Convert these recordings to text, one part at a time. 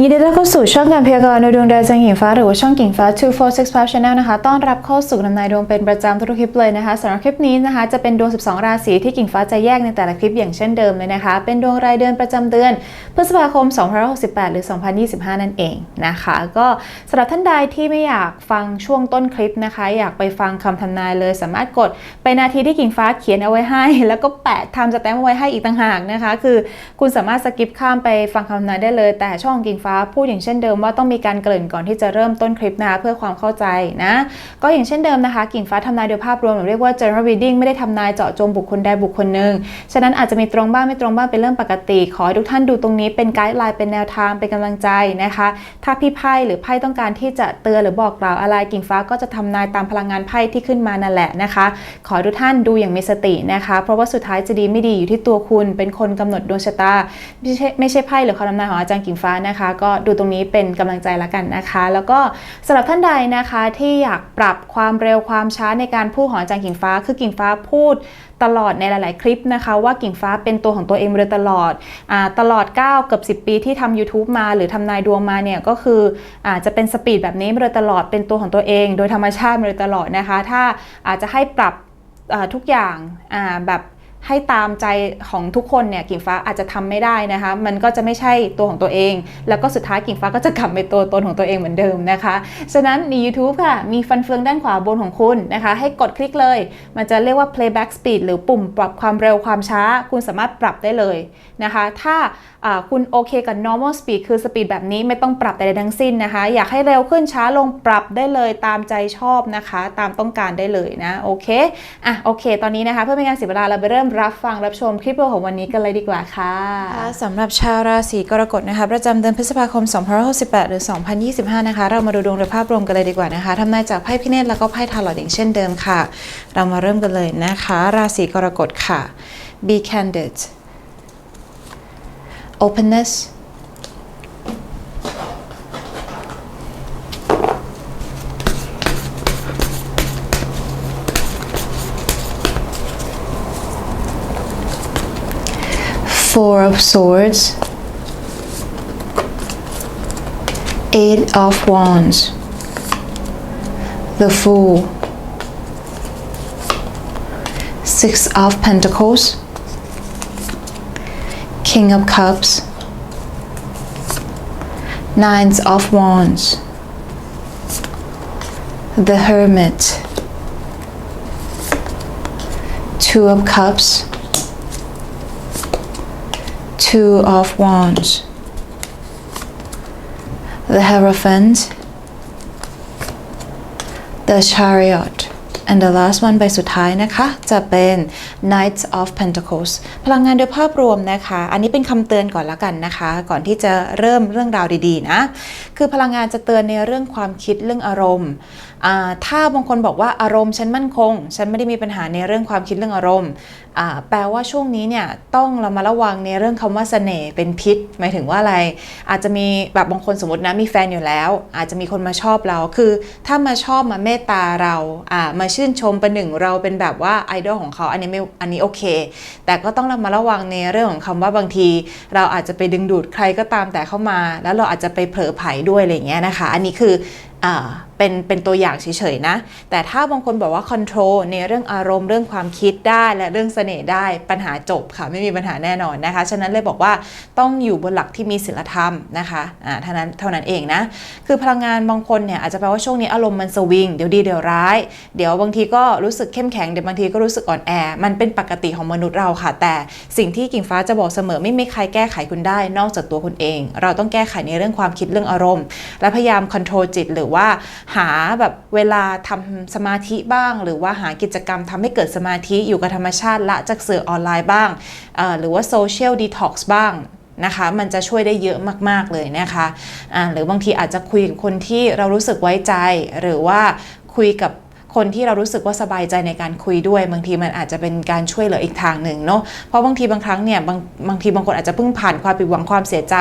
ยินดีต้อนรับเข้าสู่ช่องการพยากรณ์ในดวงดาวจังหญิงฟ้าหรือว่าช่องกิ่งฟ้า 2465 Channel นะคะ ต้อนรับเข้าสู่นำนายดวงเป็นประจำทุกคลิปเลยนะคะสำหรับคลิปนี้นะคะ จะเป็นดวง 12 ราศีที่กิ่งฟ้าจะแยกในแต่ละคลิปอย่างเช่นเดิมเลยนะคะ เป็นดวงรายเดือนประจำเดือน พฤษภาคม 2568 หรือ 2025 นั่นเองนะคะ ก็สำหรับท่านใดที่ไม่อยากฟังช่วงต้นคลิปนะคะ อยากไปฟังคำทำนายเลย สามารถกดไปนาทีที่กิ่งฟ้าเขียนเอาไว้ให้ แล้วก็แปะทำสแตมป์เอาไว้ให้อีกต่างหากนะคะ คือ คุณสามารถสกิปข้ามไปฟังคำทำนายได้เลยแต่ช่องกิ่งฟ้าพูดอย่างเช่นเดิมว่าต้องมีการเกริ่นก่อนที่จะเริ่มต้นคลิปนะคะเพื่อความเข้าใจนะ ก็อย่างเช่นเดิมนะคะ กิ่งฟ้าทำนายโดยภาพรวมหรือเรียกว่า general reading ไม่ได้ทำนายเจาะจงบุคคลใดบุคคลหนึ่งฉะนั้นอาจจะมีตรงบ้างไม่ตรงบ้างเป็นเรื่องปกติ ขอให้ทุกท่านดูตรงนี้เป็นไกด์ไลน์เป็นแนวทางเป็นกำลังใจนะคะ ถ้าพี่ไพ่หรือไพ่ต้องการที่จะเตือนหรือบอกกล่าวอะไรกิ่งฟ้าก็จะทำนายตามพลังงานไพ่ที่ขึ้นมานั่นแหละนะคะ ขอให้ทุกท่านดูอย่างมีสตินะคะ เพราะว่าสุดท้ายจะดีไม่ดีอยู่ที่ตัวคุณเป็นคนกำหนดดวงชะตา ไม่ใช่ไม่ใช่ไพ่หรือคำทำนายของอาจารย์กิ่งฟ้านะคะ ก็ดูตรงนี้เป็นกำลังใจละกันนะคะ แล้วก็สำหรับท่านใดนะคะที่อยากปรับความเร็วความช้าในการพูดของอาจารย์กิ่งฟ้า คือกิ่งฟ้าพูดตลอดในหลาย ๆ คลิปนะคะ ว่ากิ่งฟ้าเป็นตัวของตัวเองมาโดยตลอดอตลอด 9 เกือบ 10 ปีที่ทำ YouTube มา หรือทำนายดวงมาเนี่ยก็คืออาจะเป็นสปีดแบบนี้มาโดยตลอดเป็นตัวของตัวเอง โดยธรรมชาติมาโดยตลอดนะคะ ถ้าอาจจะให้ปรับทุกอย่างแบบ ให้ตามใจของทุกคนเนี่ยกิ่งฟ้าอาจจะทำไม่ได้นะคะ มันก็จะไม่ใช่ตัวของตัวเอง แล้วก็สุดท้ายกิ่งฟ้าก็จะกลับไปตัวตนของตัวเองเหมือนเดิมนะคะ ฉะนั้นใน YouTube ค่ะ มีฟันเฟืองด้านขวาบนของคุณนะคะ ให้กดคลิกเลย มันจะเรียกว่า playback speed หรือปุ่มปรับความเร็วความช้า คุณสามารถปรับได้เลยนะคะ ถ้าคุณโอเคกับ normal speed คือสปีดแบบนี้ไม่ต้องปรับใดๆทั้งสิ้นนะคะ อยากให้เร็วขึ้นช้าลงปรับได้เลยตามใจชอบนะคะ ตามต้องการได้เลยนะ โอเค อะ โอเค ตอนนี้นะคะ เพื่อไม่ให้การเสียเวลาเราไปเริ่มรับฟังรับชมคลิปวิดีโอของวันนี้กันเลยดีกว่าค่ะสำหรับชาวราศีกรกฎนะคะ ประจำเดือนพฤษภาคม 2568 หรือ 2025 นะคะ เรามาดูดวงโดยภาพรวมกันเลยดีกว่านะคะทำนายจากไพ่พิเนตแล้วก็ไพ่ทาร์ลอตอย่างเช่นเดิมค่ะ เรามาเริ่มกันเลยนะคะ ราศีกรกฎค่ะ be candid openness Four of Swords, Eight of Wands, the Fool, Six of Pentacles, King of Cups, Nines of Wands, the Hermit, Two of Cups, Two of Wands, the Hierophant, the Chariot and the last one ใบสุดท้ายนะคะ จะเป็น Knights of Pentacles พลังงานโดยภาพรวมนะคะ อันนี้เป็นคำเตือนก่อนละกันนะคะ ก่อนที่จะเริ่มเรื่องราวดีๆนะ คือพลังงานจะเตือนในเรื่องความคิดเรื่องอารมณ์ถ้าบางคนบอกว่าอารมณ์ฉันมั่นคง ฉันไม่ได้มีปัญหาในเรื่องความคิดเรื่องอารมณ์ แปลว่าช่วงนี้เนี่ยต้องเรามาระวังในเรื่องคำว่าเสน่ห์เป็นพิษ หมายถึงว่าอะไร อาจจะมีแบบบางคนสมมตินะมีแฟนอยู่แล้ว อาจจะมีคนมาชอบเรา คือ ถ้ามาชอบมาเมตตาเราามาชื่นชมประหนึ่งเราเป็นแบบว่าไอดอลของเขาอันนี้ไม่อันนี้โอเค แต่ก็ต้องเรามาระวังในเรื่องของคำว่าบางที เราอาจจะไปดึงดูดใครก็ตามแต่เข้ามา แล้วเราอาจจะไปเผลอไผลด้วยอะไรเงี้ยนะคะ อันนี้คือเป็นเป็นตัวอย่างเฉยๆนะ แต่ถ้าบางคนบอกว่าคอนโทรลในเรื่องอารมณ์เรื่องความคิดได้และเรื่องเสน่ห์ได้ปัญหาจบค่ะไม่มีปัญหาแน่นอนนะคะ ฉะนั้นเลยบอกว่าต้องอยู่บนหลักที่มีศีลธรรมนะคะอ่าเท่านั้นเท่านั้นเองนะ คือพลังงานบางคนเนี่ยอาจจะแปลว่าช่วงนี้อารมณ์มันสวิงเดี๋ยวดีเดี๋ยวร้าย เดี๋ยวบางทีก็รู้สึกเข้มแข็งเดี๋ยวบางทีก็รู้สึกอ่อนแอ มันเป็นปกติของมนุษย์เราค่ะ แต่สิ่งที่กิ่งฟ้าจะบอกเสมอไม่มีใครแก้ไขคุณได้ นอกจากตัวคุณเอง เราต้องแก้ไขในเรื่องความคิดเรื่องอารมณ์ และพยายามคอนโทรลจิตหรือว่าหาแบบเวลาทำสมาธิบ้าง หรือว่าหากิจกรรมทำให้เกิดสมาธิอยู่กับธรรมชาติละจากสื่อออนไลน์บ้าง หรือว่าโซเชียลดีท็อกซ์บ้างนะคะมันจะช่วยได้เยอะมาก ๆ เลยนะคะอ่าหรือบางทีอาจจะคุยกับคนที่เรารู้สึกไว้ใจ หรือว่าคุยกับคนที่เรารู้สึกว่าสบายใจในการคุยด้วย บางทีมันอาจจะเป็นการช่วยเหลืออีกทางหนึ่งเนาะเพราะบางทีบางครั้งเนี่ยบางบางทีบางคนอาจจะเพิ่งผ่านความผิดหวังความเสียใจ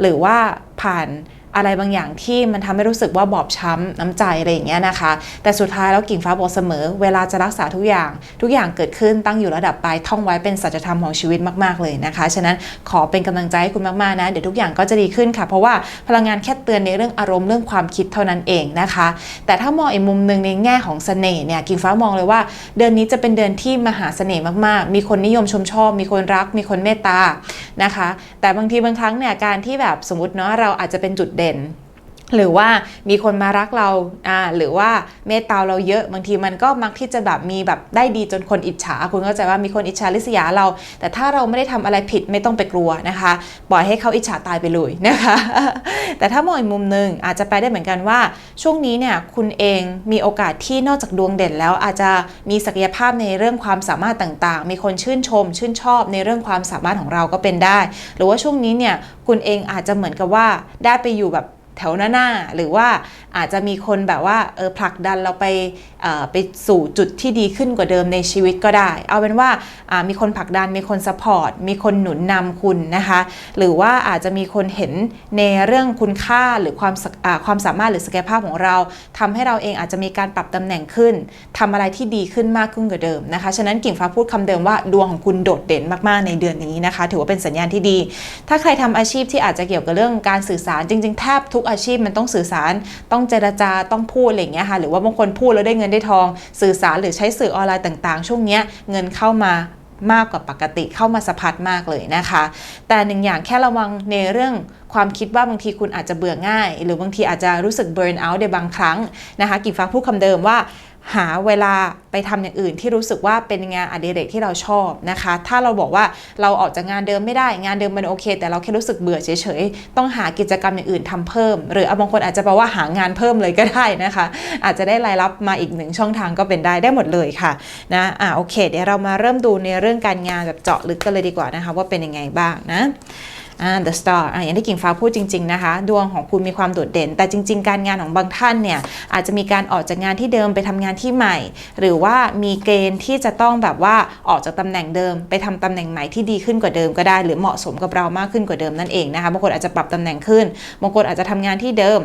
หรือว่าผ่าน อะไรบางอย่างที่มันทำให้รู้สึกว่าบอบช้ำน้ำใจอะไรอย่างเงี้ยนะคะ แต่สุดท้ายแล้วกิ่งฟ้าบอกเสมอ เวลาจะรักษาทุกอย่าง ทุกอย่างเกิดขึ้นตั้งอยู่ระดับปลายท่องไว้เป็นสัจธรรมของชีวิตมาก ๆ เลยนะคะ ฉะนั้นขอเป็นกำลังใจให้คุณมาก ๆ นะ เดี๋ยวทุกอย่างก็จะดีขึ้นค่ะ เพราะว่าพลังงานแค่เตือนในเรื่องอารมณ์เรื่องความคิดเท่านั้นเองนะคะ แต่ถ้ามองอีกมุมหนึ่งในแง่ของเสน่ห์เนี่ยกิ่งฟ้ามองเลยว่า เดือนนี้จะเป็นเดือนที่มหาเสน่ห์มาก ๆ มีคนนิยมชมชอบ มีคนรัก มีคนเมตตานะคะ แต่บางทีบางครั้งเนี่ยการที่แบบสมมติเนาะเราอาจจะเป็นจุดเด่น หรือว่ามีคนมารักเราอ่าหรือว่าเมตตาเราเยอะบางทีมันก็มักที่จะแบบมีแบบได้ดีจนคนอิจฉา คุณเข้าใจว่ามีคนอิจฉาริษยาเรา แต่ถ้าเราไม่ได้ทำอะไรผิดไม่ต้องไปกลัวนะคะ ปล่อยให้เขาอิจฉาตายไปเลยนะคะ แต่ถ้ามองอีกมุมหนึ่งอาจจะไปได้เหมือนกันว่า ช่วงนี้เนี่ยคุณเองมีโอกาสที่นอกจากดวงเด่นแล้ว อาจจะมีศักยภาพในเรื่องความสามารถต่างๆ มีคนชื่นชม ชื่นชอบในเรื่องความสามารถของเราก็เป็นได้ หรือว่าช่วงนี้เนี่ยคุณเองอาจจะเหมือนกับว่าได้ไปอยู่แบบ แถวหน้าๆหรือว่าอาจจะมีคนแบบว่าเออผลักดันเราไปไปสู่จุดที่ดีขึ้นกว่าเดิมในชีวิตก็ได้ เอาเป็นว่ามีคนผลักดันมีคนสปอร์ตมีคนหนุนนำคุณนะคะ หรือว่าอาจจะมีคนเห็นในเรื่องคุณค่าหรือความความสามารถหรือศักยภาพของเราทำให้เราเองอาจจะมีการปรับตำแหน่งขึ้นทำอะไรที่ดีขึ้นมากขึ้นกว่าเดิมนะคะฉะนั้นกิ่งฟ้าพูดคำเดิมว่าดวงของคุณโดดเด่นมากๆในเดือนนี้นะคะ ถือว่าเป็นสัญญาณที่ดี ถ้าใครทำอาชีพที่อาจจะเกี่ยวกับเรื่องการสื่อสารจริง ๆ แทบทุกอาชีพมันต้องสื่อสาร ต้องเจรจาต้องพูดอะไรอย่างเงี้ยค่ะหรือว่าบางคนพูดแล้วได้เงินได้ทอง สื่อสารหรือใช้สื่อออนไลน์ต่าง ๆ ช่วงเนี้ยเงินเข้ามามากกว่าปกติเข้ามาสะพัดมากเลยนะคะ แต่หนึ่งอย่างแค่ระวังในเรื่องความคิดว่าบางทีคุณอาจจะเบื่อง่าย หรือบางทีอาจจะรู้สึกเบิร์นเอาท์ในบางครั้งนะคะกิ่งฟ้าพูดคำเดิมว่า หาเวลาไปทำอย่างอื่นที่รู้สึกว่าเป็นงานอดิเรกที่เราชอบนะคะ ถ้าเราบอกว่าเราออกจากงานเดิมไม่ได้งานเดิมมันโอเค แต่เราแค่รู้สึกเบื่อเฉยๆ ต้องหากิจกรรมอย่างอื่นทำเพิ่ม หรือบางคนอาจจะแปลว่าหางานเพิ่มเลยก็ได้นะคะ อาจจะได้รายรับมาอีกหนึ่งช่องทางก็เป็นได้ได้หมดเลยค่ะนะอ่าโอเค เดี๋ยวเรามาเริ่มดูในเรื่องการงานแบบเจาะลึกกันเลยดีกว่านะคะ ว่าเป็นยังไงบ้างนะ อ่า the star อ่าอย่างที่กิ่งฟ้าพูดจริง ๆ นะคะ ดวงของคุณมีความโดดเด่น แต่จริง ๆ การงานของบางท่านเนี่ยอาจจะมีการออกจากงานที่เดิมไปทำงานที่ใหม่ หรือว่ามีเกณฑ์ที่จะต้องแบบว่าออกจากตำแหน่งเดิม ไปทำตำแหน่งใหม่ที่ดีขึ้นกว่าเดิมก็ได้ หรือเหมาะสมกับเรามากขึ้นกว่าเดิมนั่นเองนะคะบางคนอาจจะปรับตำแหน่งขึ้นบางคนอาจจะทำงานที่เดิม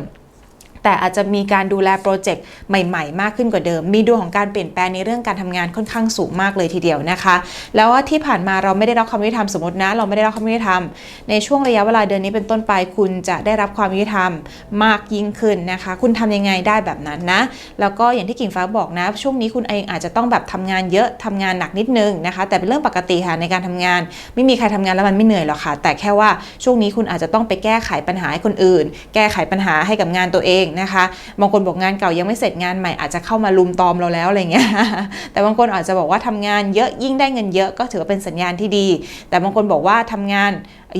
แต่อาจจะมีการดูแลโปรเจกต์ใหม่ ๆ มากขึ้นกว่าเดิม มีดวงของการเปลี่ยนแปลงในเรื่องการทำงานค่อนข้างสูงมากเลยทีเดียวนะคะ แล้วว่าที่ผ่านมาเราไม่ได้รับความยุติธรรมสมมตินะเราไม่ได้รับความยุติธรรมในช่วงระยะเวลาเดือนนี้เป็นต้นไปคุณจะได้รับความยุติธรรมมากยิ่งขึ้นนะคะ คุณทำยังไงได้แบบนั้นนะ แล้วก็อย่างที่กิ่งฟ้าบอกนะ ช่วงนี้คุณเองอาจจะต้องแบบทำงานเยอะทำงานหนักนิดนึงนะคะ แต่เป็นเรื่องปกติค่ะในการทำงาน ไม่มีใครทำงานแล้วมันไม่เหนื่อยหรอกค่ะ แต่แค่ว่าช่วงนี้คุณอาจจะต้องไปแก้ไขปัญหาให้คนอื่น แก้ไขปัญหาให้กับงานตัวเองนะคะ บางคนบอกงานเก่ายังไม่เสร็จงานใหม่อาจจะเข้ามาลุมตอมเราแล้วอะไรเงี้ย แต่บางคนอาจจะบอกว่าทำงานเยอะยิ่งได้เงินเยอะก็ถือว่าเป็นสัญญาณที่ดี แต่บางคนบอกว่าทำงาน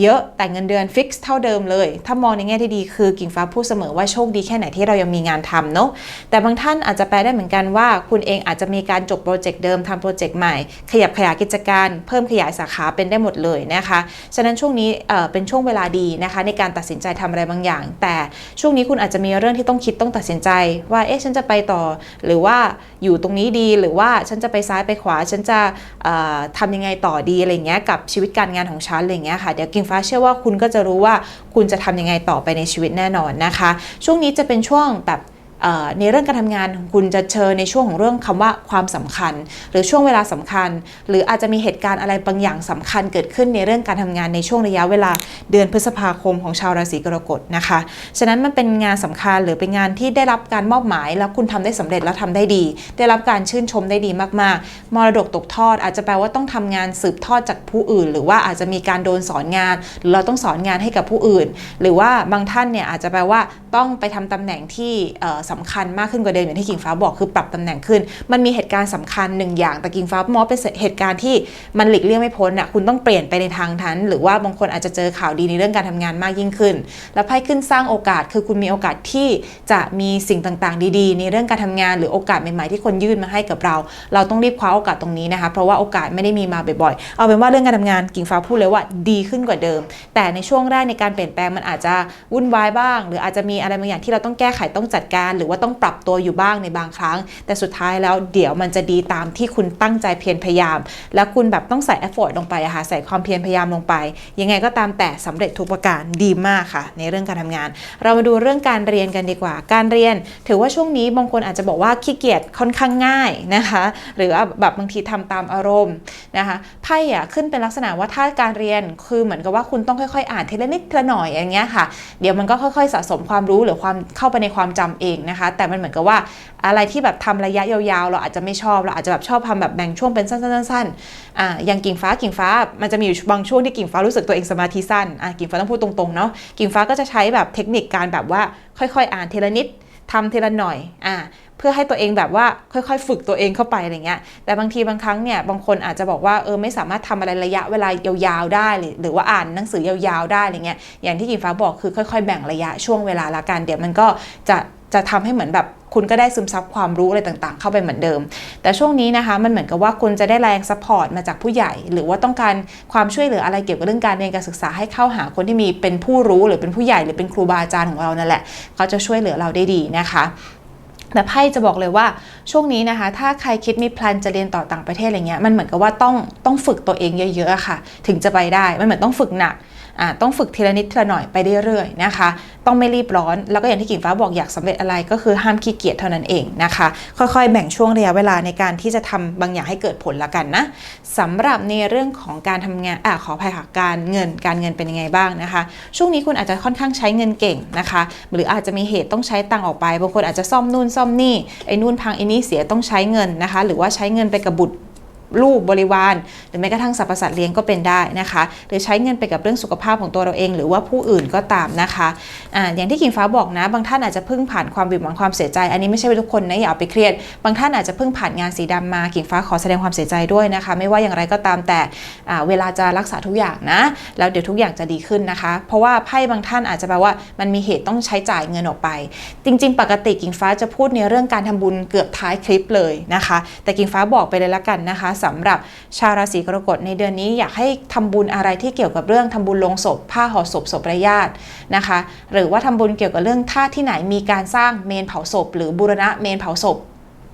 เยอะแต่เงินเดือนฟิกซ์เท่าเดิมเลย ถ้ามองในแง่ที่ดีคือกิ่งฟ้าพูดเสมอว่าโชคดีแค่ไหนที่เรายังมีงานทำเนาะแต่บางท่านอาจจะแปลได้เหมือนกันว่า คุณเองอาจจะมีการจบโปรเจกต์เดิมทำโปรเจกต์ใหม่ ขยับขยายกิจการ เพิ่มขยายสาขาเป็นได้หมดเลยนะคะ ฉะนั้นช่วงนี้เอ่อเป็นช่วงเวลาดีนะคะ ในการตัดสินใจทำอะไรบางอย่าง แต่ช่วงนี้คุณอาจจะมีเรื่องที่ต้องคิดต้องตัดสินใจว่าเอ๊ะฉันจะไปต่อ หรือว่าอยู่ตรงนี้ดีหรือว่าฉันจะไปซ้ายไปขวา ฉันจะเอ่อทำยังไงต่อดีอะไรเงี้ยกับชีวิตการงานของฉันอะไรเงี้ยค่ะเดี๋ยวกิ่งฟ้าเชื่อว่าคุณก็จะรู้ว่าคุณจะทำยังไงต่อไปในชีวิตแน่นอนนะคะ ช่วงนี้จะเป็นช่วงแบบ ในเรื่องการทำงานของคุณจะเชิญในช่วงของเรื่องคำว่าความสำคัญ หรือช่วงเวลาสำคัญ หรืออาจจะมีเหตุการณ์อะไรบางอย่างสำคัญเกิดขึ้นในเรื่องการทำงานในช่วงระยะเวลาเดือนพฤษภาคมของชาวราศีกรกฎนะคะฉะนั้นมันเป็นงานสำคัญหรือเป็นงานที่ได้รับการมอบหมาย แล้วคุณทำได้สำเร็จแล้วทำได้ดี ได้รับการชื่นชมได้ดีมากๆ มรดกตกทอด อาจจะแปลว่าต้องทำงานสืบทอดจากผู้อื่น หรือว่าอาจจะมีการโดนสอนงาน หรือเราต้องสอนงานให้กับผู้อื่น หรือว่าบางท่านเนี่ยอาจจะแปลว่าต้องไปทำตำแหน่งที่สำคัญมากขึ้นกว่าเดิมอย่างที่กิ่งฟ้าบอกคือปรับตำแหน่งขึ้น มันมีเหตุการณ์สำคัญหนึ่งอย่างแต่กิ่งฟ้ามองเป็นเหตุการณ์ที่มันหลีกเลี่ยงไม่พ้นอะคุณต้องเปลี่ยนไปในทางนั้นหรือว่าบางคนอาจจะเจอข่าวดีในเรื่องการทำงานมากยิ่งขึ้น แล้วไพ่ขึ้นสร้างโอกาสคือคุณมีโอกาสที่จะมีสิ่งต่างๆ ดีๆ ในเรื่องการทำงาน หรือโอกาสใหม่ๆที่คนยื่นมาให้กับเรา เราต้องรีบคว้าโอกาสตรงนี้นะคะเพราะว่าโอกาสไม่ได้มีมาบ่อยๆ เอาเป็นว่าเรื่องการทำงานกิ่งฟ้าพูดเลยว่าดีขึ้นกว่าเดิม แต่ในช่วงแรกในการเปลี่ยนแปลงมันอาจจะวุ่นวายบ้าง หรืออาจจะมีอะไรบางอย่างที่เราต้องแก้ไขต้องจัดการหรือว่าต้องปรับตัวอยู่บ้างในบางครั้ง แต่สุดท้ายแล้วเดี๋ยวมันจะดีตามที่คุณตั้งใจเพียรพยายาม แล้วคุณแบบต้องใส่ effort ลงไปอะค่ะใส่ความเพียรพยายามลงไป ยังไงก็ตามแต่สำเร็จทุกประการดีมากค่ะ ในเรื่องการทำงาน เรามาดูเรื่องการเรียนกันดีกว่า การเรียน ถือว่าช่วงนี้บางคนอาจจะบอกว่าขี้เกียจค่อนข้างง่ายนะคะ หรือว่าแบบบางทีทำตามอารมณ์นะคะไพ่อะขึ้นเป็นลักษณะว่าถ้าการเรียนคือเหมือนกับว่าคุณต้องค่อยๆ อ่านทีละนิดทีละหน่อยอย่างเงี้ยค่ะ เดี๋ยวมันก็ค่อยๆ สะสมความรู้หรือความเข้าไปในความจำเองนะคะ แต่มันเหมือนกับว่าอะไรที่แบบทำระยะยาวๆ เราอาจจะไม่ชอบ เราอาจจะแบบชอบทำแบบแบ่งช่วงเป็นสั้นๆๆๆอ่าอย่างกิ่งฟ้ากิ่งฟ้ามันจะมีอยู่บางช่วงที่กิ่งฟ้ารู้สึกตัวเองสมาธิสั้นอะกิ่งฟ้าต้องพูดตรงๆเนาะกิ่งฟ้าก็จะใช้แบบเทคนิคการแบบว่าค่อยๆ อ่านทีละนิดทำทีละหน่อยอ่าเพื่อให้ตัวเองแบบว่าค่อยๆ ฝึกตัวเองเข้าไปอะไรเงี้ย แต่บางทีบางครั้งเนี่ยบางคนอาจจะบอกว่าเออไม่สามารถทำอะไรระยะเวลายาวๆ ได้หรือว่าอ่านหนังสือยาวๆ ได้อะไรเงี้ย อย่างที่กิ่งฟ้าบอกคือค่อย ๆ แบ่งระยะช่วงเวลาละกัน เดี๋ยวมันก็จะ จะทำให้เหมือนแบบคุณก็ได้ซึมซับความรู้อะไรต่างๆ เข้าไปเหมือนเดิม แต่ช่วงนี้นะคะมันเหมือนกับว่าคุณจะได้แรงซัพพอร์ตมาจากผู้ใหญ่ หรือว่าต้องการความช่วยเหลืออะไรเกี่ยวกับเรื่องการเรียนการศึกษาให้เข้าหาคนที่มีเป็นผู้รู้หรือเป็นผู้ใหญ่หรือเป็นครูบาอาจารย์ของเรานั่นแหละเขาจะช่วยเหลือเราได้ดีนะคะแต่ไพ่จะบอกเลยว่าช่วงนี้นะคะ ถ้าใครคิดมีแพลนจะเรียนต่อต่างประเทศอะไรเงี้ยมันเหมือนกับว่าต้องต้องฝึกตัวเองเยอะๆค่ะ ถึงจะไปได้มันเหมือนต้องฝึกหนัก ต้องฝึกทีละนิดทีละหน่อยไปเรื่อยๆนะคะ ต้องไม่รีบร้อน แล้วก็อย่างที่กิ่งฟ้าบอกอยากสำเร็จอะไรก็คือห้ามขี้เกียจเท่านั้นเองนะคะ ค่อยๆ แบ่งช่วงระยะเวลาในการที่จะทำบางอย่างให้เกิดผลละกันนะสำหรับในเรื่องของการทำงานอะขออภัยค่ะการเงินการเงินเป็นยังไงบ้างนะคะ ช่วงนี้คุณอาจจะค่อนข้างใช้เงินเก่งนะคะ หรืออาจจะมีเหตุต้องใช้ตังออกไปบางคนอาจจะซ่อมนู่นซ่อมนี่ไอ้นู่นพังไอ้นี่เสียต้องใช้เงินนะคะ หรือว่าใช้เงินไปกับบุตร ลูกบริวาร หรือแม้กระทั่งสรรพสัตว์เลี้ยงก็เป็นได้นะคะ หรือใช้เงินไปกับเรื่องสุขภาพของตัวเราเอง หรือว่าผู้อื่นก็ตามนะคะอ่าอย่างที่กิ่งฟ้าบอกนะ บางท่านอาจจะเพิ่งผ่านความบิดหวังความเสียใจ อันนี้ไม่ใช่ทุกคนนะอย่าเอาไปเครียด บางท่านอาจจะเพิ่งผ่านงานสีดำมากิ่งฟ้าขอแสดงความเสียใจด้วยนะคะ ไม่ว่าอย่างไรก็ตามแต่เวลาจะรักษาทุกอย่างนะ แล้วเดี๋ยวทุกอย่างจะดีขึ้นนะคะ เพราะว่าไพ่บางท่านอาจจะแปลว่ามันมีเหตุต้องใช้จ่ายเงินออกไป จริง ๆ ปกติกิ่งฟ้าจะพูดในเรื่องการทำบุญเกือบท้ายคลิปเลยนะคะ แต่กิ่งฟ้าบอกไปเลยละกันนะคะสำหรับชาวราศีกรกฎในเดือนนี้อยากให้ทำบุญอะไรที่เกี่ยวกับเรื่องทำบุญลงศพ ผ้าห่อศพศพระญาตินะคะ หรือว่าทำบุญเกี่ยวกับเรื่องถ้าที่ไหนมีการสร้างเมนเผาศพ หรือบูรณะเมนเผาศพ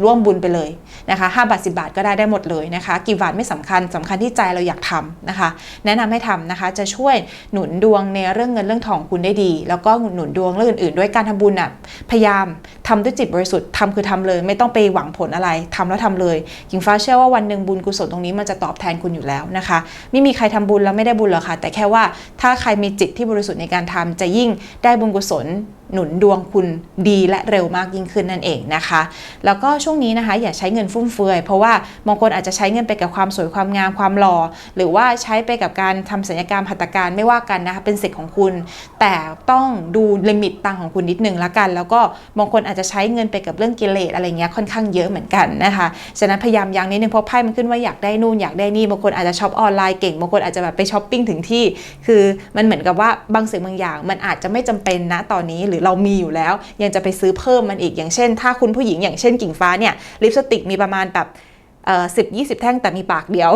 ร่วมบุญไปเลยนะคะ5บาท 10 บาทก็ได้ได้หมดเลยนะคะกี่บาทไม่สำคัญสำคัญที่ใจเราอยากทำนะคะ แนะนำให้ทำนะคะจะช่วยหนุนดวงในเรื่องเงินเรื่องทองคุณได้ดี แล้วก็หนุนดวงเรื่องอื่นๆ ด้วยการทำบุญอะพยายามทำด้วยจิตบริสุทธิ์ทำคือทำเลย ไม่ต้องไปหวังผลอะไรทำแล้วทำเลยกิ่งฟ้าเชื่อว่าวันหนึ่งบุญกุศลตรงนี้มันจะตอบแทนคุณอยู่แล้วนะคะ ไม่มีใครทำบุญแล้วไม่ได้บุญหรอกค่ะแต่แค่ว่าถ้าใครมีจิตที่บริสุทธิ์ในการทำจะยิ่งได้บุญกุศล หนุนดวงคุณดีและเร็วมากยิ่งขึ้นนั่นเองนะคะ แล้วก็ช่วงนี้นะคะ อย่าใช้เงินฟุ่มเฟือย เพราะว่าบางคนอาจจะใช้เงินไปกับความสวยความงามความหล่อหรือว่าใช้ไปกับการทำศัลยกรรมหัตถการไม่ว่ากันนะคะเป็นสิทธิ์ของคุณ แต่ต้องดูลิมิตตังค์ของคุณนิดนึงละกัน แล้วก็บางคนอาจจะใช้เงินไปกับเรื่องกิเลสอะไรเงี้ยค่อนข้างเยอะเหมือนกันนะคะฉะนั้นพยายามยังนิดนึงเพราะไพ่มันขึ้นว่าอยากได้นู่นอยากได้นี่บางคนอาจจะช็อปออนไลน์เก่งบางคนอาจจะแบบไปช้อปปิ้งถึงที่ คือมันเหมือนกับว่าบางสิ่งบางอย่าง มันอาจจะไม่จำเป็นนะตอนนี้หรือเรามีอยู่แล้ว ยังจะไปซื้อเพิ่มมันอีกอย่างเช่น ถ้าคุณผู้หญิงอย่างเช่นกิ่งฟ้าเนี่ยลิปสติกมีประมาณแบบเอ่อสิบยี่สิบแท่งแต่มีปากเดียว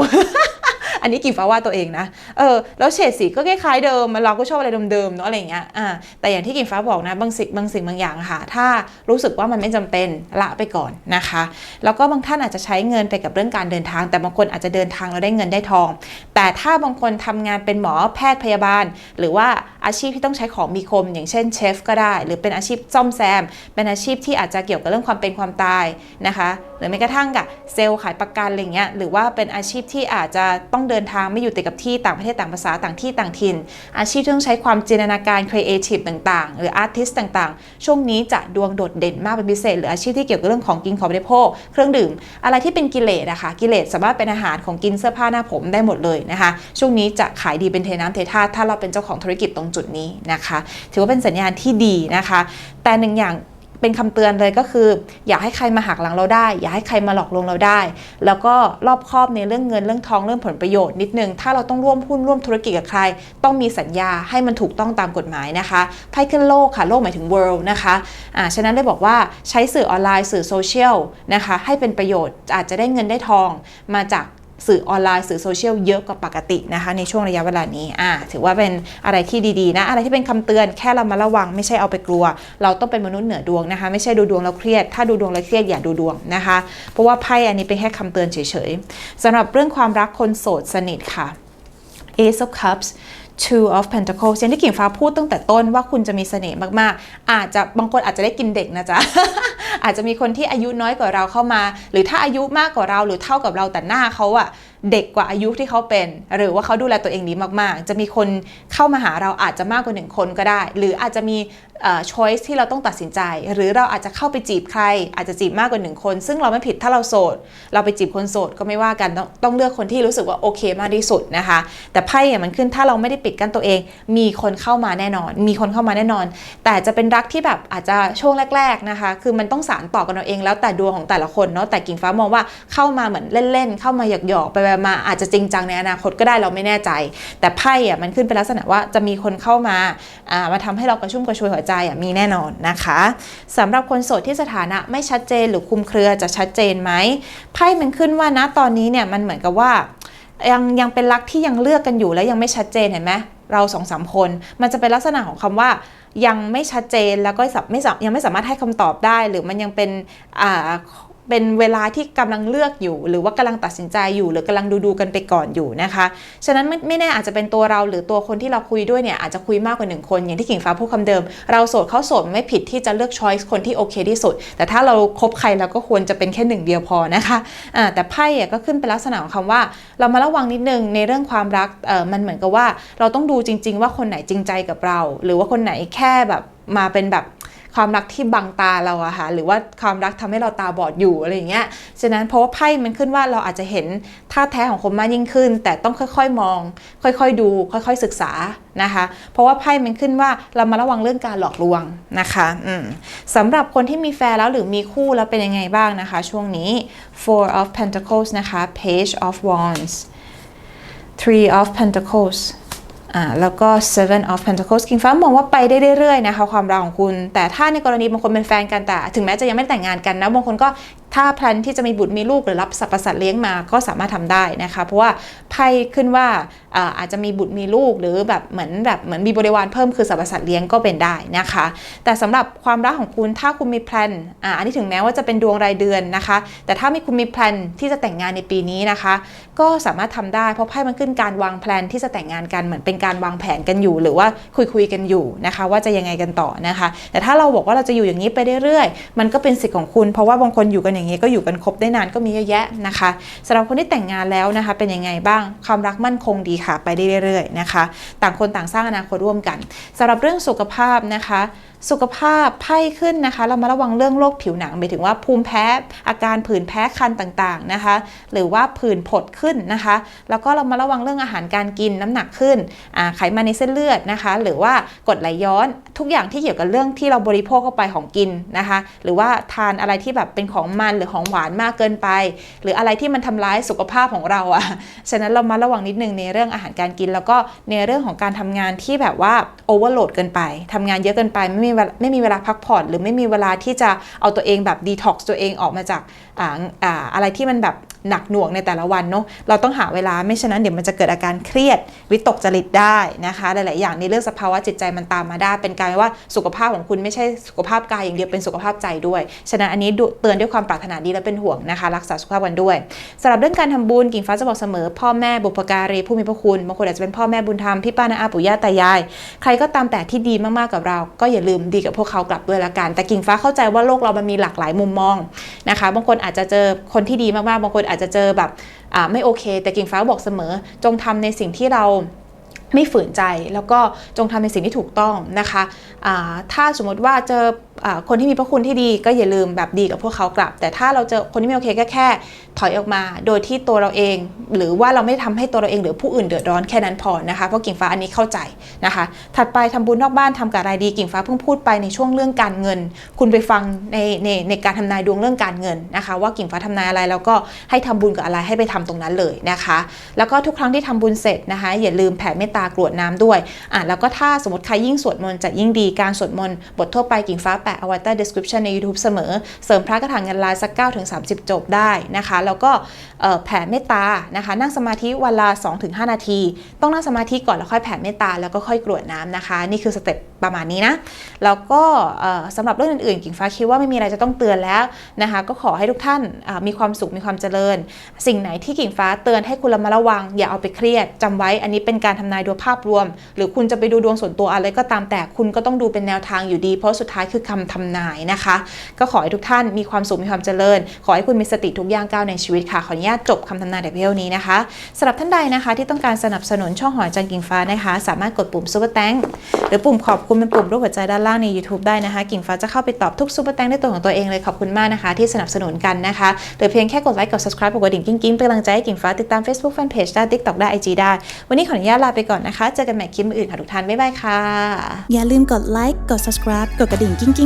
อันนี้กิ่งฟ้าว่าตัวเองนะ เออ แล้วเฉดสีก็คล้ายๆเดิม เราก็ชอบอะไรเดิมๆเนาะอะไรเงี้ย อ่า แต่อย่างที่กิ่งฟ้าบอกนะ บางสิ่งบางสิ่งบางอย่างค่ะ ถ้ารู้สึกว่ามันไม่จำเป็นละไปก่อนนะคะ แล้วก็บางท่านอาจจะใช้เงินไปกับเรื่องการเดินทาง แต่บางคนอาจจะเดินทางแล้วได้เงินได้ทอง แต่ถ้าบางคนทำงานเป็นหมอแพทย์พยาบาล หรือว่าอาชีพที่ต้องใช้ของมีคม อย่างเช่นเชฟก็ได้ หรือเป็นอาชีพซ่อมแซม เป็นอาชีพที่อาจจะเกี่ยวกับเรื่องความเป็นความตายนะคะ หรือแม้กระทั่งกับเซลล์ขายประกันอะไรเงี้ย หรือว่าเป็นอาชีพที่อาจจะต้องเดินทางไม่อยู่ติดกับที่ต่างประเทศต่างภาษาต่างที่ต่างถิ่น อาชีพที่ต้องใช้ความจินตนาการครีเอทีฟต่างๆ หรืออาร์ติสต่างๆ ช่วงนี้จะดวงโดดเด่นมากเป็นพิเศษ หรืออาชีพที่เกี่ยวกับเรื่องของกินของบริโภค เครื่องดื่ม อะไรที่เป็นกิเลสอะค่ะกิเลสสามารถเป็นอาหารของกินเสื้อผ้าหน้าผมได้หมดเลยนะคะ ช่วงนี้จะขายดีเป็นเทน้ำเทท่าถ้าเราเป็นเจ้าของธุรกิจตรงจุดนี้นะคะ ถือว่าเป็นสัญญาณที่ดีนะคะ แต่หนึ่งอย่าง เป็นคำเตือนเลยก็คือ อย่าให้ใครมาหักหลังเราได้ อย่าให้ใครมาหลอกลวงเราได้ แล้วก็รอบคอบในเรื่องเงินเรื่องทองเรื่องผลประโยชน์นิดนึง ถ้าเราต้องร่วมหุ้นร่วมธุรกิจกับใคร ต้องมีสัญญาให้มันถูกต้องตามกฎหมายนะคะไพ่ขึ้นโลกค่ะ โลกหมายถึง world นะคะอ่าฉะนั้นได้บอกว่าใช้สื่อออนไลน์สื่อโซเชียลนะคะให้เป็นประโยชน์อาจจะได้เงินได้ทองมาจาก สื่อออนไลน์สื่อโซเชียลเยอะกว่าปกตินะคะในช่วงระยะเวลานี้อ่าถือว่าเป็นอะไรที่ดีๆนะ อะไรที่เป็นคำเตือนแค่เรามาระวังไม่ใช่เอาไปกลัว เราต้องเป็นมนุษย์เหนือดวงนะคะ ไม่ใช่ดูดวงแล้วเครียด ถ้าดูดวงแล้วเครียดอย่าดูดวงนะคะ เพราะว่าไพ่อันนี้เป็นแค่คำเตือนเฉยๆสำหรับเรื่องความรักคนโสดสนิทค่ะ Ace of Cups Two of Pentacles อย่างที่กิ่งฟ้าพูดตั้งแต่ต้นว่าคุณจะมีเสน่ห์มากๆ อาจจะบางคนอาจจะได้กินเด็กนะจ๊ะ อาจจะมีคนที่อายุน้อยกว่าเราเข้ามา หรือถ้าอายุมากกว่าเราหรือเท่ากับเราแต่หน้าเขาอะเด็กกว่าอายุที่เขาเป็น หรือว่าเขาดูแลตัวเองดีมากๆ จะมีคนเข้ามาหาเราอาจจะมากกว่าหนึ่งคนก็ได้ หรืออาจจะมี เอ่อ choice ที่เราต้องตัดสินใจ หรือเราอาจจะเข้าไปจีบใคร อาจจะจีบมากกว่าหนึ่งคน ซึ่งเราไม่ผิดถ้าเราโสด เราไปจีบคนโสดก็ไม่ว่ากันต้องต้องเลือกคนที่รู้สึกว่าโอเคมากที่สุดนะคะ แต่ไพ่อะมันขึ้นถ้าเราไม่ได้ปิดกั้นตัวเอง มีคนเข้ามาแน่นอน มีคนเข้ามาแน่นอน แต่จะเป็นรักที่แบบอาจจะช่วงแรก ๆนะคะ คือมันต้องสารต่อกันเอาเอง แล้วแต่ดวงของแต่ละคนเนาะแต่กิ่งฟ้ามองว่าเข้ามาเหมือนเล่นๆเข้ามาหยอกๆไปๆมาอาจจะจริงจังในอนาคตก็ได้เราไม่แน่ใจ แต่ไพ่อะมันขึ้นเป็นลักษณะว่าจะมีคนเข้ามาอ่ามาทำให้เรากระชุ่มกระชวยหัวใจอะมีแน่นอนนะคะสำหรับคนโสดที่สถานะไม่ชัดเจนหรือคุมเครือจะชัดเจนไหมไพ่มันขึ้นว่านะตอนนี้เนี่ยมันเหมือนกับว่ายังยังเป็นรักที่ยังเลือกกันอยู่และยังไม่ชัดเจนเห็นไหมเราสองสามคน มันจะเป็นลักษณะของคำว่ายังไม่ชัดเจนแล้วก็สับไม่สายังไม่สามารถให้คำตอบได้ หรือมันยังเป็นอ่า เป็นเวลาที่กำลังเลือกอยู่ หรือว่ากำลังตัดสินใจอยู่ หรือกำลังดูดูๆกันไปก่อนอยู่นะคะ ฉะนั้นไม่แน่อาจจะเป็นตัวเราหรือตัวคนที่เราคุยด้วยเนี่ยอาจจะคุยมากกว่าหนึ่งคน อย่างที่กิ่งฟ้าพูดคำเดิม เราโสดเขาโสดไม่ผิดที่จะเลือกช้อยส์คนที่โอเคที่สุด แต่ถ้าเราคบใครเราก็ควรจะเป็นแค่หนึ่งเดียวพอนะคะอ่าแต่ไพ่ก็ขึ้นเป็นลักษณะของคำว่า เรามาระวังนิดนึงในเรื่องความรักมันเหมือนกับว่า เราต้องดูจริง ๆ ว่าคนไหนจริงใจกับเรา หรือว่าคนไหนแค่แบบมาเป็นแบบ ความรักที่บังตาเราอะค่ะหรือว่าความรักทำให้เราตาบอดอยู่อะไรอย่างเงี้ยฉะนั้นเพราะว่าไพ่มันขึ้นว่าเราอาจจะเห็นท่าแท้ของคนมากยิ่งขึ้น แต่ต้องค่อยๆมอง ค่อยๆดู ค่อยๆศึกษานะคะ เพราะว่าไพ่มันขึ้นว่าเรามาระวังเรื่องการหลอกลวงนะคะสำหรับคนที่มีแฟนแล้วหรือมีคู่แล้วเป็นยังไงบ้างนะคะ ช่วงนี้ four of pentacles นะคะ page of wands three of pentacles อ่าแล้วก็ seven of pentacles คิงฟ้ามองว่าไปได้เรื่อยๆนะคะความรักของคุณ แต่ถ้าในกรณีบางคนเป็นแฟนกันแต่ ถึงแม้จะยังไม่ได้แต่งงานกันนะบางคนก็ ถ้าแพลนที่จะมีบุตรมีลูกหรือรับสรรพสัตว์เลี้ยงมาก็สามารถทำได้นะคะ เพราะว่าไพ่ขึ้นว่าอาจจะมีบุตรมีลูกหรือแบบเหมือนแบบเหมือนมีบริวารเพิ่มคือสรรพสัตว์เลี้ยงก็เป็นได้นะคะ แต่สำหรับความรักของคุณถ้าคุณมีแพลนอันนี้ถึงแม้ว่าจะเป็นดวงรายเดือนนะคะ แต่ถ้ามีคุณมีแพลนที่จะแต่งงานในปีนี้นะคะ ก็สามารถทำได้เพราะไพ่มันขึ้นการวางแพลนที่จะแต่งงานกันเหมือนเป็นการวางแผนกันอยู่ หรือว่าคุยคุยกันอยู่นะคะ ว่าจะยังไงกันต่อนะคะ แต่ถ้าเราบอกว่าเราจะอยู่อย่างนี้ไปเรื่อยๆมันก็เป็นสิทธิ์ของคุณ เพราะว่าบางคนอยู่กันอย่างนี้ก็อยู่กันครบได้นานก็มีเยอะแยะนะคะสำหรับคนที่แต่งงานแล้วนะคะ เป็นยังไงบ้างความรักมั่นคงดีค่ะ ไปได้เรื่อยๆนะคะ ต่างคนต่างสร้างอนาคตร่วมกันสำหรับเรื่องสุขภาพนะคะ สุขภาพไพ่ขึ้นนะคะ เรามาระวังเรื่องโรคผิวหนังหมายถึงว่าภูมิแพ้อาการผื่นแพ้คันต่างๆนะคะ หรือว่าผื่นผดขึ้นนะคะ แล้วก็เรามาระวังเรื่องอาหารการกินน้ำหนักขึ้นไขมันในเส้นเลือดนะคะ หรือว่ากดไหลย้อนทุกอย่างที่เกี่ยวกับเรื่องที่เราบริโภคเข้าไปของกินนะคะ หรือว่าทานอะไรที่แบบเป็นของมันหรือของหวานมากเกินไป หรืออะไรที่มันทำร้ายสุขภาพของเราอะฉะนั้นเรามาระวังนิดนึงในเรื่องอาหารการกิน แล้วก็ในเรื่องของการทำงานที่แบบว่าโอเวอร์โหลดเกินไปทำงานเยอะเกินไปไม่มีไม่มีเวลาพักผ่อน หรือไม่มีเวลาที่จะเอาตัวเองแบบดีท็อกซ์ตัวเองออกมาจากอ่าอ่าอะไรที่มันแบบหนักหน่วงในแต่ละวันเนาะเราต้องหาเวลาไม่ฉะนั้นเดี๋ยวมันจะเกิดอาการเครียด วิตกจริตได้นะคะ หลาย ๆ อย่างในเรื่องสภาวะจิตใจมันตามมาได้ เป็นการว่าสุขภาพของคุณไม่ใช่สุขภาพกายอย่างเดียวเป็นสุขภาพใจด้วย ฉะนั้นอันนี้เตือนด้วยความปรารถนาดีและเป็นห่วงนะคะ รักษาสุขภาพกันด้วยสำหรับเรื่องการทำบุญกิ่งฟ้าจะบอกเสมอ พ่อแม่บุพการีผู้มีพระคุณบางคนอาจจะเป็นพ่อแม่บุญธรรมพี่ป้าน้าอาปู่ย่าตายาย ใครก็ตามแต่ที่ดีมาก ๆ กับเรา ก็อย่าลืมดีกับพวกเขากลับด้วยละกัน แต่กิ่งฟ้าเข้าใจว่าโลกเรามันมีหลากหลายมุมมองนะคะ บางคนอาจจะเจอคนที่ดีมากๆ บางคนอาจจะเจอแบบไม่โอเค แต่กิ่งฟ้าบอกเสมอ จงทำในสิ่งที่เราไม่ฝืนใจแล้วก็จงทำในสิ่งที่ถูกต้องนะคะะถ้าสมมติว่าเจอ คนที่มีพระคุณที่ดีก็อย่าลืมแบบดีกับพวกเขากลับ แต่ถ้าเราเจอคนที่ไม่โอเคก็แค่ ถอยออกมา โดยที่ตัวเราเอง หรือว่าเราไม่ได้ทำให้ตัวเราเองหรือผู้อื่นเดือดร้อนแค่นั้นพอนะคะเพราะกิ่งฟ้าอันนี้เข้าใจนะคะ ถัดไปทำบุญนอกบ้านทำกับอะไรดีกิ่งฟ้าเพิ่งพูดไปในช่วงเรื่องการเงิน คุณไปฟังในในในการทำนายดวงเรื่องการเงินนะคะ ว่ากิ่งฟ้าทำนายอะไรแล้วก็ให้ทำบุญกับอะไรให้ไปทำตรงนั้นเลยนะคะ แล้วก็ทุกครั้งที่ทำบุญเสร็จนะคะ อย่าลืมแผ่เมตตากรวดน้ำด้วยอะแล้วก็ถ้าสมมติใครยิ่งสวดมนต์จะยิ่งดีการสวดมนต์บททั่วไปกิ่งฟ้าแปะเอาไว้ใต้ description ใน YouTube เสมอ เสริมพระกระถางเงินลายสัก9ถึง30 จบได้นะคะ แล้วก็แผ่เมตตานะคะ นั่งสมาธิวันละ2-5นาที ต้องนั่งสมาธิก่อนแล้วค่อยแผ่เมตตาแล้วก็ค่อยกรวดน้ำนะคะ นี่คือสเต็ปประมาณนี้นะ แล้วก็สำหรับเรื่องอื่นๆ กิ่งฟ้าคิดว่าไม่มีอะไรจะต้องเตือนแล้วนะคะ ก็ขอให้ทุกท่านมีความสุขมีความเจริญ สิ่งไหนที่กิ่งฟ้าเตือนให้คุณระมัดระวัง อย่าเอาไปเครียดจำไว้อันนี้เป็นการทำนายดวงภาพรวม หรือคุณจะไปดูดวงส่วนตัวอะไรก็ตามแต่คุณก็ต้องดูเป็นแนวทางอยู่ดี เพราะสุดท้ายคือคำทำนายนะคะ ก็ขอให้ทุกท่านมีความสุขมีความเจริญ ขอให้คุณมีสติทุกย่างก้าวในชีวิตค่ะ ขออนุญาตจบคำทำนายแต่เพียงเท่านี้นะคะสำหรับท่านใดนะคะ ที่ต้องการสนับสนุนช่องหอยจันกิ่งฟ้านะคะ สามารถกดปุ่มซุปเปอร์แตงหรือปุ่มขอบคุณเป็นปุ่มรูปหัวใจด้านล่างใน YouTube ได้นะคะ กิ่งฟ้าจะเข้าไปตอบทุกซุปเปอร์แตงด้วยตัวของตัวเองเลยขอบคุณมากนะคะ ที่สนับสนุนกันนะคะหรือเพียงแค่กดไลค์กด subscribe กดกระดิ่งกิ้งๆเป็นกำลังใจให้กิ่งฟ้าติดตาม Facebook Fanpage ได้ TikTok ได้ IG ได้ วันนี้ขออนุญาตลาไปก่อนนะคะ เจอกันใหม่คลิปอื่นค่ะทุกท่านบ๊ายบายค่ะอย่าลืมกดไลค์กด subscribe กดกระดิ่งกิ้ง